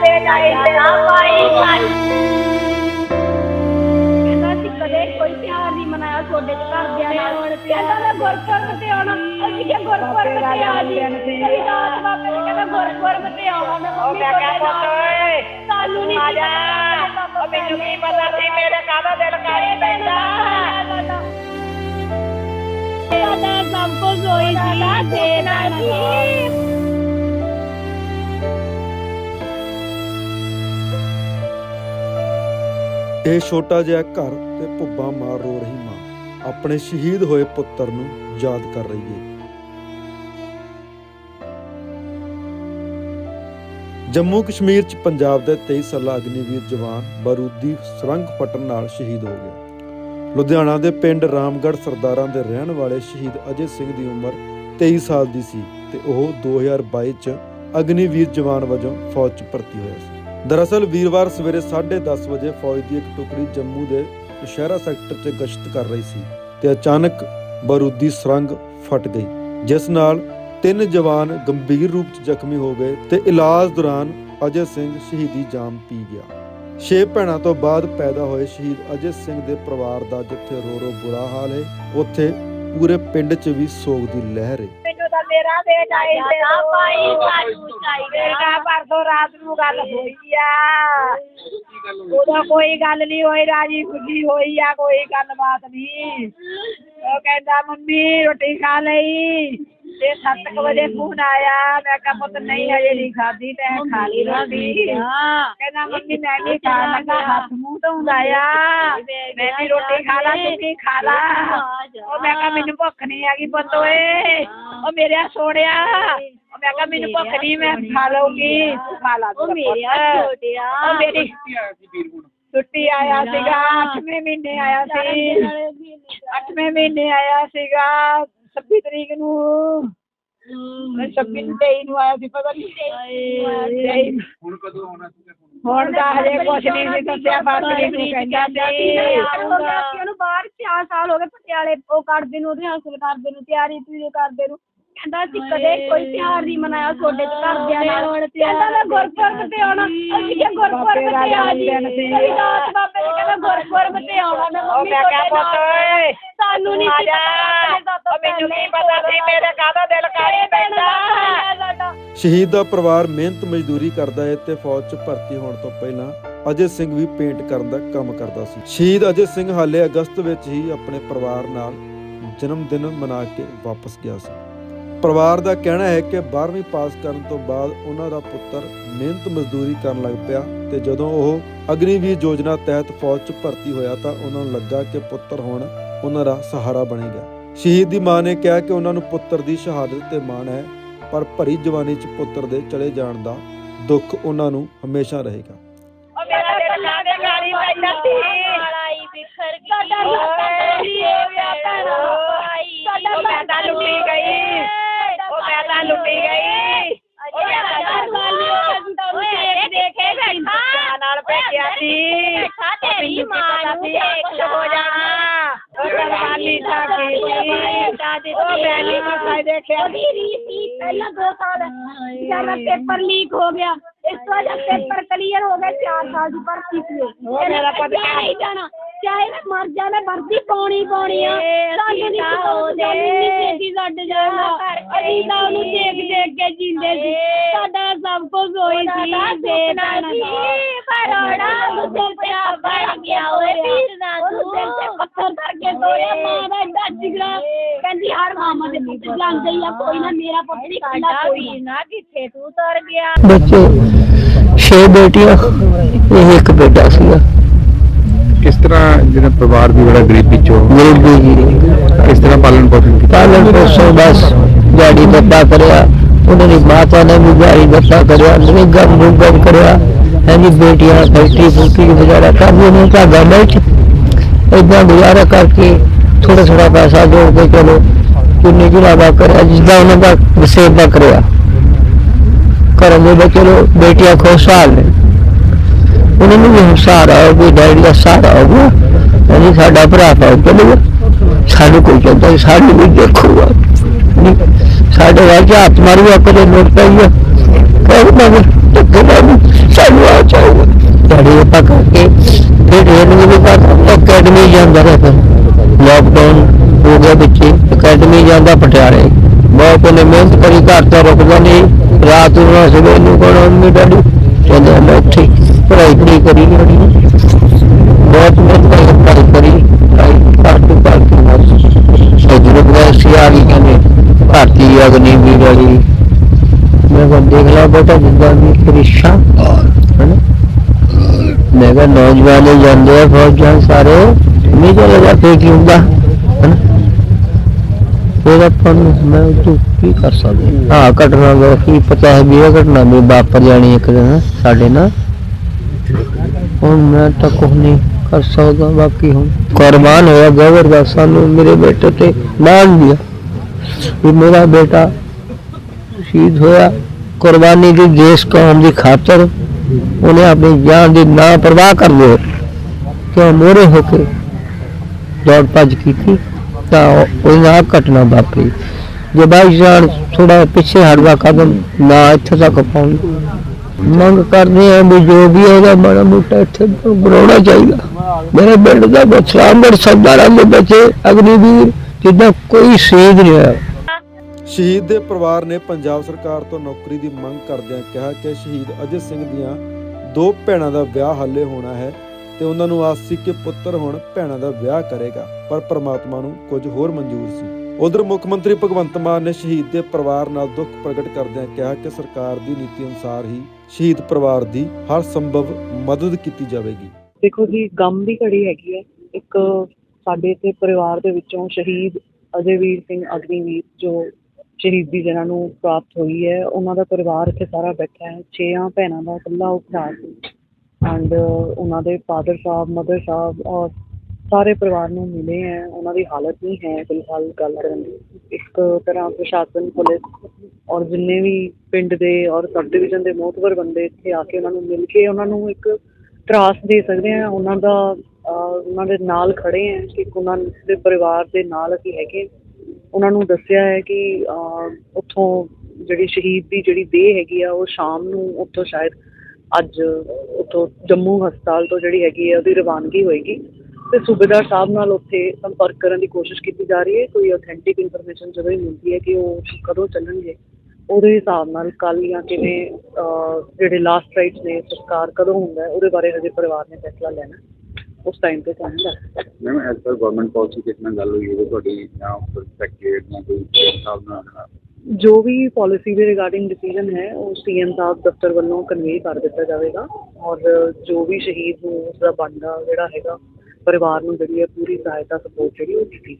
ਬੇਟਾ ਇੰਦੇ ਨਾ ਪਾਈ ਕਹਿੰਦਾ ਸੀ ਕਦੇ ਕੋਈ ਤਿਉਹਾਰ ਨਹੀਂ ਮਨਾਇਆ ਤੁਹਾਡੇ ਚ ਘਰਦਿਆਂ ਨਾਲ। ਕਹਿੰਦਾ ਮੈਂ ਗੁਰਪੁਰਬ ਤੇ ਆਉਣਾ। ਅਸੀਂ ਕਿ ਗੁਰਪੁਰਬ ਤੇ ਆ ਜੀ। ਮੇਰੀ ਰਾਤ ਬਾਬੇ ਨੇ ਕਹਿੰਦਾ ਗੁਰਪੁਰਬ ਤੇ ਆਉਣਾ ਮੈਂ ਉਹ ਮੰਮੀ ਮੈਂ ਕਿਹਾ ਤੁਹਾਡੇ ਪੁੱਤ ਸਾਨੂੰ ਨਹੀਂ ਆ ਜਾ। ਉਹ ਮੈਨੂੰ ਕੀ ਪਤਾ ਸੀ ਮੇਰੇ ਕਾਹਦਾ ਦਿਲ ਕਾਲੀ ਪੈਂਦਾ ਸਾਡਾ ਸਭ ਕੁਝ ਹੋਈ ਸੀ ਤੇਰਾ ਜੀ ਇਹ ਛੋਟਾ ਜਿਹਾ ਘਰ ਤੇ ਭੁੱਬਾ ਮਾਰ ਰੋ ਰਹੀ ਮਾਂ ਆਪਣੇ ਸ਼ਹੀਦ ਹੋਏ ਪੁੱਤਰ ਨੂੰ ਯਾਦ ਕਰ ਰਹੀ ਹੈ ਜੰਮੂ ਕਸ਼ਮੀਰ ਚ ਪੰਜਾਬ ਦੇ 23 ਸਾਲਾ ਅਗਨੀਵੀਰ ਜਵਾਨ ਬਾਰੂਦੀ ਸੁਰੰਗ ਫਟਣ ਨਾਲ ਸ਼ਹੀਦ ਹੋ ਗਿਆ। ਲੁਧਿਆਣਾ ਦੇ ਪਿੰਡ ਰਾਮਗੜ੍ਹ ਸਰਦਾਰਾਂ ਦੇ ਰਹਿਣ ਵਾਲੇ ਸ਼ਹੀਦ ਅਜੇ ਸਿੰਘ ਦੀ ਉਮਰ 23 ਸਾਲ ਦੀ ਸੀ ਤੇ ਉਹ 2022 ਚ ਅਗਨੀਵੀਰ ਜਵਾਨ ਵਜੋਂ ਫੌਜ ਚ ਭਰਤੀ ਹੋਇਆ ਸੀ। ਦਰਅਸਲ ਵੀਰਵਾਰ ਸਵੇਰੇ 10:30 ਵਜੇ ਫੌਜ ਦੀ ਇੱਕ ਟੁਕੜੀ ਜੰਮੂ ਦੇ ਨੌਸ਼ਹਿਰਾ ਸੈਕਟਰ 'ਚ ਗਸ਼ਤ ਕਰ ਰਹੀ ਸੀ ਤੇ ਅਚਾਨਕ ਬਾਰੂਦੀ ਸੁਰੰਗ ਫਟ ਗਈ, ਜਿਸ ਨਾਲ ਤਿੰਨ ਜਵਾਨ ਗੰਭੀਰ ਰੂਪ 'ਚ ਜ਼ਖਮੀ ਹੋ ਗਏ ਤੇ ਇਲਾਜ ਦੌਰਾਨ ਅਜੇ ਸਿੰਘ ਸ਼ਹੀਦੀ ਜਾਮ ਪੀ ਗਿਆ। ਛੇ ਭੈਣਾਂ ਤੋਂ ਬਾਅਦ ਪੈਦਾ ਹੋਏ ਸ਼ਹੀਦ ਅਜੇ ਸਿੰਘ ਦੇ ਪਰਿਵਾਰ ਦਾ ਜਿੱਥੇ ਰੋ ਰੋ ਬੁਰਾ ਹਾਲ ਹੈ, ਉੱਥੇ ਪੂਰੇ ਪਿੰਡ 'ਚ ਵੀ ਸੋਗ ਦੀ ਲਹਿਰ ਹੈ। ਮੇਰਾ ਬੇਟਾ ਇੰਦੇ ਨਾ ਪਾਈ ਸਾਨੂੰ ਚਾਹੀਦਾ ਪਰਸੋਂ ਰਾਤ ਨੂੰ ਗੱਲ ਹੋਈ ਆ। ਉਦੋਂ ਕੋਈ ਗੱਲ ਨਹੀਂ ਹੋਈ ਰਾਜੀ ਖੁਸ਼ੀ ਹੋਈ ਆ ਕੋਈ ਗੱਲਬਾਤ ਨਹੀਂ। ਉਹ ਕਹਿੰਦਾ ਮੰਮੀ ਰੋਟੀ ਖਾ ਲਈ। ਤੇ 7 ਵਜੇ ਫੋਨ ਆਇਆ। ਮੈਂ ਕਿਹਾ ਪੁੱਤ ਨਹੀਂ ਹਜੇ ਨਹੀਂ ਖਾਦੀ ਤੇ ਖਾ ਲਈ ਰੋਟੀ। ਕਹਿੰਦਾ ਮੰਮੀ ਮੈਂ ਵੀ ਖਾਣ ਲੱਗਾ ਹੱਥ ਮੂੰਹ ਧੋਂਦਾ ਆ ਮੈਂ ਵੀ ਰੋਟੀ ਖਾ ਲਾ ਤੂੰ ਵੀ ਖਾ ਲਾ। ਉਹ ਮੈਂ ਕਿਹਾ ਮੈਨੂੰ ਭੁੱਖ ਨਹੀਂ ਹੈਗੀ ਪੁੱਤ ਓਏ। ਉਹ ਮੇਰੇ ਸੋਹਣਿਆ। ਉਹ ਮੈਂ ਕਿਹਾ ਮੈਨੂੰ ਭੁੱਖ ਨਹੀਂ ਮੈਂ ਖਾ ਲਊਗੀ। ਤੂੰ ਖਾ ਲਾ ਉਹ ਮੇਰੇ ਛੋਟਿਆ। ਉਹ ਮੇਰੀ ਛੁੱਟੀ ਆਇਆ ਸੀਗਾ 8ਵੇਂ ਮਹੀਨੇ ਆਇਆ ਸੀ। 8ਵੇਂ ਮਹੀਨੇ ਆਇਆ ਸੀਗਾ। 26 ਤਰੀਕ ਨੂੰ। ਮੈਂ 26 ਨੂੰ 23 ਨੂੰ ਆਇਆ ਸੀ ਪਤਾ ਨਹੀਂ ਹੁਣ ਕਦੋਂ ਆਉਣਾ ਸੀ ਹੁਣ? ਤਾਂ ਹਜੇ ਕੁਛ ਨਹੀਂ ਸੀ ਦੱਸਿਆ ਬਾਤਰੀ ਨੂੰ ਕਹਿੰਦਾ ਸੀ। ਉਹਨੂੰ ਬਾਹਰ 4 ਸਾਲ ਹੋ ਗਏ ਪਟਿਆਲੇ ਉਹ ਕਰਦੇ ਨੂੰ ਰਿਹਰਸਲ ਕਰਦੇ ਨੂੰ ਤਿਆਰੀ ਪੂਰੀ ਕਰਦੇ ਨੂੰ। ਕਹਿੰਦਾ ਸੀ ਕਦੇ ਕੋਈ ਤਿਉਹਾਰ ਨਹੀਂ ਮਨਾਇਆ ਤੁਹਾਡੇ ਚ ਘਰਦਿਆਂ ਨਾਲ। ਕਹਿੰਦਾ ਮੈਂ ਗੁਰਪੁਰਬ ਤੇ ਆਉਣਾ ਅਸੀਂ ਕਿ ਗੁਰਪੁਰਬ ਤੇ ਆ ਜੀ। ਮੇਰੀ ਰਾਤ ਬਾਬੇ ਨੇ ਕਹਿੰਦਾ ਗੁਰਪੁਰਬ ਤੇ ਆਉਣਾ ਮੈਂ ਮੰਮੀ ਮੈਂ ਕਿਹਾ ਪੁੱਤ। ਓਏ ਸਾਨੂੰ ਨਹੀਂ ਸੀ ਪਤਾ ਉਹ ਮੈਨੂੰ ਕੀ ਪਤਾ ਸੀ ਮੇਰੇ ਕਾਹਦਾ ਦਿਲ ਕਾਲੀ ਪੈਂਦਾ? ਸ਼ਹੀਦ ਦਾ ਪਰਿਵਾਰ ਮਿਹਨਤ ਮਜ਼ਦੂਰੀ ਕਰਦਾ ਹੈ ਤੇ ਫੌਜ 'ਚ ਭਰਤੀ ਹੋਣ ਤੋਂ ਪਹਿਲਾਂ ਅਜੇ ਸਿੰਘ ਵੀ ਪੇਂਟ ਕਰਨ ਦਾ ਕੰਮ ਕਰਦਾ ਸੀ। ਸ਼ਹੀਦ ਅਜੇ ਸਿੰਘ ਹਾਲੇ ਅਗਸਤ ਵਿੱਚ ਹੀ ਆਪਣੇ ਪਰਿਵਾਰ ਨਾਲ ਜਨਮ ਦਿਨ ਮਨਾ ਕੇ ਵਾਪਸ ਗਿਆ ਸੀ। ਪਰਿਵਾਰ ਦਾ ਕਹਿਣਾ ਹੈ ਕਿ 12ਵੀਂ ਪਾਸ ਕਰਨ ਤੋਂ ਬਾਅਦ ਉਹਨਾਂ ਦਾ ਪੁੱਤਰ ਮਿਹਨਤ ਮਜ਼ਦੂਰੀ ਕਰਨ ਲੱਗ ਪਿਆ ਤੇ ਜਦੋਂ ਉਹ ਅਗਨੀਵੀਰ ਯੋਜਨਾ ਤਹਿਤ ਫੌਜ 'ਚ ਭਰਤੀ ਹੋਇਆ ਤਾਂ ਉਹਨਾਂ ਨੂੰ ਲੱਗਾ ਕਿ ਪੁੱਤਰ ਹੁਣ ਉਹਨਾਂ ਦਾ ਸਹਾਰਾ ਬਣੇਗਾ ਸ਼ਹੀਦ ਦੀ ਮਾਂ ਨੇ ਕਿਹਾ ਕਿ ਉਹਨਾਂ ਨੂੰ ਪੁੱਤਰ ਦੀ ਸ਼ਹਾਦਤ ਤੇ ਮਾਣ ਹੈ ਪਰ ਭਰੀ ਜਵਾਨੀ 'ਚ ਪੁੱਤਰ ਦੇ ਚਲੇ ਜਾਣ ਦਾ ਦੁੱਖ ਉਹਨਾਂ ਨੂੰ ਹਮੇਸ਼ਾ ਰਹੇਗਾ। ਉਹ ਮੇਰਾ ਪੈਂਦਾ ਸੀ। ਲੜਾਈ ਬਿਖਰ ਗਈ। ਸਾਡਾ ਸਾਡਾ ਲੁੱਟੀ ਗਈ ਉਹ ਮੈਂ ਤਾਂ ਲੁੱਟੀ ਗਈ ਉਹ ਮੈਂ ਤਾਂ ਓਏ ਦੇਖੇ ਬੱਚਿਆਂ ਨਾਲ ਭੇਜਿਆ ਸੀ ਤੇਰੀ ਮਾਂ ਨੂੰ ਦੇਖ ਹੋ ਜਾਣਾ ਉਹ ਕੁਰਬਾਨੀ ਸਾਡੀ ਸੀ ਉਹ ਮੈਂ ਨਹੀਂ ਮਸਾਈ ਦੇਖਿਆ ਉਹਦੀ ਰੀਤੀ ਪਹਿਲਾਂ 2 ਸਾਲ ਜਦ ਪੇਪਰ ਲੀਕ ਹੋ ਗਿਆ ਇਸ ਤੋਂ ਜਦ ਪੇਪਰ ਕਲੀਅਰ ਹੋ ਗਿਆ 4 ਸਾਲ ਦੀ ਭਰਤੀ ਸੀ ਉਹ ਮੇਰਾ ਪੁੱਤ ਚਾਹੇ ਜਾਣਾ ਚਾਹੇ ਮੈਂ ਮਰ ਜਾਣਾ ਵਰਦੀ ਪਾਉਣੀ ਪਾਉਣੀ ਆ। ਸਾਨੂੰ ਨਹੀਂ ਪਤਾ ਨਹੀਂ ਛੇਤੀ ਛੱਡ ਜਾਣਾ ਅਸੀਂ ਤਾਂ ਉਹਨੂੰ ਦੇਖ ਦੇਖ ਕੇ ਜਿੰਦੇ ਸੀ। ਸਾਡਾ ਸਭ ਕੁਝ ਹੋਈ ਸੀ ਦੇ। ਦੇਣਾ ਸੀ ਪਰੋੜਾ ਦੂਜੇ ਤੇ ਬਣ ਗਿਆ ਓਏ ਵੀਰ ਨਾ ਤੂੰ ਦਿਲ ਤੇ ਪੱਥਰ ਧਰ ਕੇ ਸੋਇਆ ਮਾਂ ਦਾ ਏਡਾ ਜਿਗਰਾ ਕਹਿੰਦੀ ਹਰ ਮਾਮਾ ਦੇ ਪੁੱਤ ਜਾਂਦੇ ਹੀ ਆ ਕੋਈ ਨਾ ਮੇਰਾ ਪੁੱਤ ਨਹੀਂ ਕੱਲਾ ਕੋਈ ਨਾ ਕਿੱਥੇ ਤੂੰ ਤਰ ਗਿਆ। ਬੱਚੇ ਛੇ ਬੇਟੀਆਂ ਇਹ ਇੱਕ ਬੇਟਾ ਸੀਗਾ। ਕਿਸ ਤਰ੍ਹਾਂ ਜਿਹੜਾ ਪਰਿਵਾਰ ਦੀ ਬੜਾ ਗਰੀਬੀ ਚੋਂ ਗਰੀਬੀ ਜੀ ਕਿਸ ਤਰ੍ਹਾਂ ਪਾਲਣ ਪੋਸ਼ਣ ਕੀਤਾ ਪਾਲਣ ਪੋਸ਼ਣ ਬਸ ਦਿਹਾੜੀ ਦੱਪਾ ਕਰਿਆ ਉਹਨਾਂ ਦੀ ਮਾਤਾ ਨੇ ਵੀ ਦਿਹਾੜੀ ਦੱਪਾ ਕਰਿਆ ਨਰੇਗਾ ਮੁੰਗਾ ਕਰਿਆ ਹਾਂਜੀ ਬੇਟੀਆਂ ਫੈਕਟਰੀ ਫੂਟਰੀ ਵਗੈਰਾ ਕਰਦੀਆਂ ਨੇ ਧਾਗਾ ਵਿੱਚ ਏਦਾਂ ਗੁਜ਼ਾਰਾ ਕਰਕੇ ਥੋੜਾ ਥੋੜਾ ਪੈਸਾ ਜੋੜ ਕੇ ਚਲੋ ਚੁੰਨੀ ਜੁਲਾਵਾ ਕਰਿਆ ਜਿੱਦਾਂ ਉਹਨਾਂ ਦਾ ਵਸੇਬਾ ਕਰਿਆ ਕਰਨ ਦੇ ਵਿੱਚ ਚਲੋ ਬੇਟੀਆਂ ਖੁਸ਼ਹਾਲ ਨੇ ਉਹਨਾਂ ਨੂੰ ਵੀ ਸਹਾਰਾ ਹੋ ਡੈਡੀ ਦਾ ਸਹਾਰਾ ਹੋ ਗਿਆ ਸਾਡਾ ਭਰਾ ਫੌਜ ਚਲੇ ਸਾਨੂੰ ਕੋਈ ਕਹਿੰਦਾ ਨੀ, ਵੀ ਦੇਖੂਗਾ ਸਾਡੇ ਵੱਲ ਹੱਥ ਮਾਰੂਗਾ ਕਦੇ ਨੋਟ ਪਈਆ ਉਹ ਮਗਰ ਧੱਕੇ ਨਾਲ ਸਾਨੂੰ ਆ ਚਾਹੀਦਾ ਡੈਡੀ ਆਪਾਂ ਕਰਕੇ ਫਿਰ ਇਹਨੂੰ ਵੀ ਪਤਾ ਅਕੈਡਮੀ ਜਾਂਦਾ ਰਿਹਾ ਫਿਰ। ਲਾਕਡਾਊਨ ਹੋ ਗਿਆ ਬੱਚੇ ਅਕੈਡਮੀ ਜਾਂਦਾ ਪਟਿਆਲੇ। ਬਹੁਤ ਉਹਨੇ ਮਿਹਨਤ ਕਰੀ ਘਰ ਤੋਂ ਰੁਕਦਾ ਨਹੀਂ। ਰਾਤ ਨੂੰ ਸਵੇਰ ਨੂੰ ਕੋਣ ਮੰਮੀ ਡੈਡੀ? ਕਹਿੰਦੇ ਮੈਂ ਉੱਥੇ ਪੜਾਈ ਪੜ੍ਹਾਈ ਕਰੀ ਜਿਹੜੀ ਬਹੁਤ ਮਿਹਨਤ ਕਰੀ ਪੜ੍ਹਾਈ ਕਰੀ। ਪੜ੍ਹਾਈ ਘਰ ਤੋਂ ਪੜ੍ਹ ਬਸ ਜਦੋਂ ਬਗੈਰ ਸੀ ਕਹਿੰਦੇ ਭਾਰਤੀ ਅਗਨੀ ਵੀਰ ਵਾਲੀ। ਮੈਂ ਕਿਹਾ ਦੇਖ ਲਾ ਬੇਟਾ, ਜਿੱਦਾਂ ਦੀ ਕ੍ਰਿਸ਼ਾ। ਹੈਨਾ? ਮੈਂ ਕਿਹਾ ਨੌਜਵਾਨ ਜਾਂਦੇ ਆ ਫੌਜਾਂ ਸਾਰੇ। ਨਹੀਂ ਚਲੇਗਾ ਫੇਰ ਕੀ ਹੁੰਦਾ? ਹੈਨਾ? ਫਿਰ ਆਪਾਂ ਨੂੰ ਮੈਂ ਤੂੰ ਕੀ ਕਰ ਸਕਦਾ? ਹਾਂ ਘਟਨਾ ਦਾ ਕੀ ਪਤਾ ਹੈ ਵੀ ਇਹ ਘਟਨਾ ਵੀ ਵਾਪਰ ਜਾਣੀ ਇੱਕ ਦਿਨ ਸਾਡੇ ਨਾਲ। ਹੁਣ ਮੈਂ ਤਾਂ ਕੁਝ ਨਹੀਂ ਕਰ ਸਕਦਾ, ਬਾਕੀ ਹੁਣ ਕੁਰਬਾਨ ਹੋਇਆ, ਗਵਰ ਦਾ, ਸਾਨੂੰ ਮੇਰੇ ਬੇਟੇ ਤੇ ਮਾਣ ਦਿਆ ਵੀ ਮੇਰਾ ਬੇਟਾ ਸ਼ਹੀਦ ਹੋਇਆ, ਕੁਰਬਾਨੀ ਦੀ ਦੇਸ਼ ਕੌਮ ਦੀ ਖਾਤਰ ਉਹਨੇ ਆਪਣੀ ਜਾਨ ਦੀ ਨਾ ਪਰਵਾਹ ਕਰਦੇ ਹੋਏ ਮੋਰੇ ਹੋ ਕੇ ਦੌੜ ਭੱਜ ਕੀਤੀ, ਤਾਂ ਉਹ- ਉਹਦੇ ਘਟਨਾ ਵਾਪਰੀ। ਜੇ ਬਾਈ ਜਾਨ ਥੋੜਾ ਪਿੱਛੇ ਹਟਦਾ ਕਦਮ, ਨਾ ਇੱਥੇ ਤੱਕ ਪਹੁੰਚ ਮੰਗ ਕਰਦੇ ਆ ਵੀ ਜੋ ਵੀ ਹੈਗਾ ਮਾੜਾ ਮੋਟਾ ਇੱਥੇ ਬਣਾਉਣਾ ਚਾਹੀਦਾ। ਮੇਰੇ ਪਿੰਡ ਦਾ ਬਸਰਾਮਗੜ ਸਰਦਾਰਾਂ ਦੇ ਬੱਚੇ ਅਗਨੀਵੀਰ ਜਿੱਦਾਂ ਕੋਈ ਸ਼ਹੀਦ ਨਹੀਂ ਹੋਇਆ। ਸ਼ਹੀਦ ਦੇ ਪਰਿਵਾਰ ਨੇ ਪੰਜਾਬ ਸਰਕਾਰ ਤੋਂ ਨੌਕਰੀ ਦੀ ਮੰਗ ਕਰਦਿਆਂ ਕਿਹਾ ਕਿ ਸ਼ਹੀਦ ਅਜੇ ਸਿੰਘ ਦੀਆਂ ਦੋ ਭੈਣਾਂ ਦਾ ਵਿਆਹ ਹਾਲੇ ਹੋਣਾ ਹੈ ਤੇ ਉਹਨਾਂ ਨੂੰ ਆਸ ਸੀ ਕਿ ਪੁੱਤਰ ਹੁਣ ਭੈਣਾਂ ਦਾ ਵਿਆਹ ਕਰੇਗਾ, ਪਰ ਪ੍ਰਮਾਤਮਾ ਨੂੰ ਕੁਝ ਹੋਰ ਮਨਜ਼ੂਰ ਸੀ। ਉਧਰ ਮੁੱਖ ਮੰਤਰੀ ਭਗਵੰਤ ਮਾਨ ਨੇ ਸ਼ਹੀਦ ਦੇ ਪਰਿਵਾਰ ਨਾਲ ਦੁੱਖ ਪ੍ਰਗਟ ਕਰਦਿਆਂ ਕਿਹਾ ਕਿ ਸਰਕਾਰ ਦੀ ਨੀਤੀ ਅਨੁਸਾਰ ਹੀ ਸ਼ਹੀਦ ਪਰਿਵਾਰ ਦੀ ਹਰ ਸੰਭਵ ਮਦਦ ਕੀਤੀ ਜਾਵੇਗੀ। ਦੇਖੋ ਜੀ, ਗਮ ਦੀ ਘੜੀ ਹੈਗੀ ਹੈ। ਇੱਕ ਸਾਡੇ ਇੱਥੇ ਪਰਿਵਾਰ ਦੇ ਵਿੱਚੋਂ ਸ਼ਹੀਦ ਅਜੇਵੀਰ ਸਿੰਘ ਅਗਨੀਵੀਰ ਜੋ ਸ਼ਹੀਦੀ ਜਿਹਨਾਂ ਨੂੰ ਪ੍ਰਾਪਤ ਹੋਈ ਹੈ, ਉਹਨਾਂ ਦਾ ਪਰਿਵਾਰ ਇੱਥੇ ਸਾਰਾ ਬੈਠਾ ਹੈ। ਛੇਆਂ ਭੈਣਾਂ ਦਾ ਇਕੱਲਾ ਉਹ ਭਰਾ ਸੀ ਐਂਡ ਉਹਨਾਂ ਦੇ ਫਾਦਰ ਸਾਹਿਬ ਮਦਰ ਸਾਹਿਬ ਔਰ ਸਾਰੇ ਪਰਿਵਾਰ ਨੂੰ ਮਿਲੇ ਹੈ, ਉਹਨਾਂ ਦੀ ਹਾਲਤ ਨਹੀਂ ਹੈ ਫਿਲਹਾਲ ਗੱਲ ਕਰਨ ਦੀ। ਇੱਕ ਤਰ੍ਹਾਂ ਪ੍ਰਸ਼ਾਸਨ, ਪੁਲਿਸ ਔਰ ਜਿੰਨੇ ਵੀ ਪਿੰਡ ਦੇ ਔਰ ਸਬ ਡਿਵੀਜ਼ਨ ਦੇ ਮੋਹਤਵਰ ਬੰਦੇ ਇੱਥੇ ਆ ਕੇ ਉਹਨਾਂ ਨੂੰ ਮਿਲ ਕੇ ਉਹਨਾਂ ਨੂੰ ਇੱਕ ਤਰਾਸ ਦੇ ਸਕਦੇ ਆ ਉਹਨਾਂ ਦਾ ਉਹਨਾਂ ਦੇ ਨਾਲ ਖੜੇ ਆ ਕਿ ਉਹਨਾਂ ਦੇ ਪਰਿਵਾਰ ਦੇ ਨਾਲ ਅਸੀਂ ਹੈਗੇ ਉਹਨਾਂ ਨੂੰ ਦੱਸਿਆ ਹੈ ਕਿ ਉੱਥੋਂ ਜਿਹੜੀ ਸ਼ਹੀਦ ਦੀ ਜਿਹੜੀ ਦੇਹ ਹੈਗੀ ਆ, ਉਹ ਸ਼ਾਮ ਨੂੰ ਉੱਥੋਂ ਸ਼ਾਇਦ ਅੱਜ ਉੱਥੋਂ ਜੰਮੂ ਹਸਪਤਾਲ ਤੋਂ ਜਿਹੜੀ ਹੈਗੀ ਆ, ਉਹਦੀ ਰਵਾਨਗੀ ਹੋਏਗੀ। ਤੇ ਸੂਬੇਦਾਰ ਸਾਹਿਬ ਨਾਲ ਉੱਥੇ ਸੰਪਰਕ ਕਰਨ ਦੀ ਕੋਸ਼ਿਸ਼ ਕੀਤੀ ਜਾ ਰਹੀ ਹੈ। ਕੋਈ ਆਥੈਂਟਿਕ ਇਨਫੋਰਮੇਸ਼ਨ ਜਦੋਂ ਹੀ ਮਿਲਦੀ ਹੈ ਕਿ ਉਹ ਕਦੋਂ ਚੱਲਣਗੇ ਉਹਦੇ ਹਿਸਾਬ ਨਾਲ ਕੱਲ ਜਾਂ ਕਿਵੇਂ ਜਿਹੜੇ ਲਾਸਟ ਰਾਈਟਸ ਨੇ ਸੰਸਕਾਰ ਕਦੋਂ ਹੁੰਦਾ ਹੈ ਉਹਦੇ ਬਾਰੇ ਹਜੇ ਪਰਿਵਾਰ ਨੇ ਫੈਸਲਾ ਲੈਣਾ। ਉਸ ਟਾਈਮ ਤੇ ਤੁਹਾਨੂੰ ਦੱਸ ma'am as per government policy ਕਿਸ ਨਾਲ ਗੱਲ ਹੋਈ ਹੈ ਤੁਹਾਡੀ ਜਾਂ ਸੈਕਟਰੀ ਜਾਂ ਕੋਈ ਸਾਹਿਬ ਨਾਲ ਜੋ ਵੀ ਪਾਲਿਸੀ ਦੇ ਰਿਗਾਰਡਿੰਗ ਡਿਸੀਜਨ ਹੈ ਉਹ ਸੀਐਮ ਸਾਹਿਬ ਦਫ਼ਤਰ ਵੱਲੋਂ ਕਨਵੇ ਕਰ ਦਿੱਤਾ ਜਾਵੇਗਾ। ਔਰ ਜੋ ਵੀ ਸ਼ਹੀਦ ਨੂੰ ਉਸ ਦਾ ਬਣਦਾ ਜਿਹੜਾ ਹੈਗਾ ਪਰਿਵਾਰ ਨੂੰ ਜਿਹੜੀ ਹੈ ਪੂਰੀ ਸਹਾਇਤਾ ਸਪੋਰਟ ਜਿਹੜੀ ਉਹ ਦਿੱਤੀ।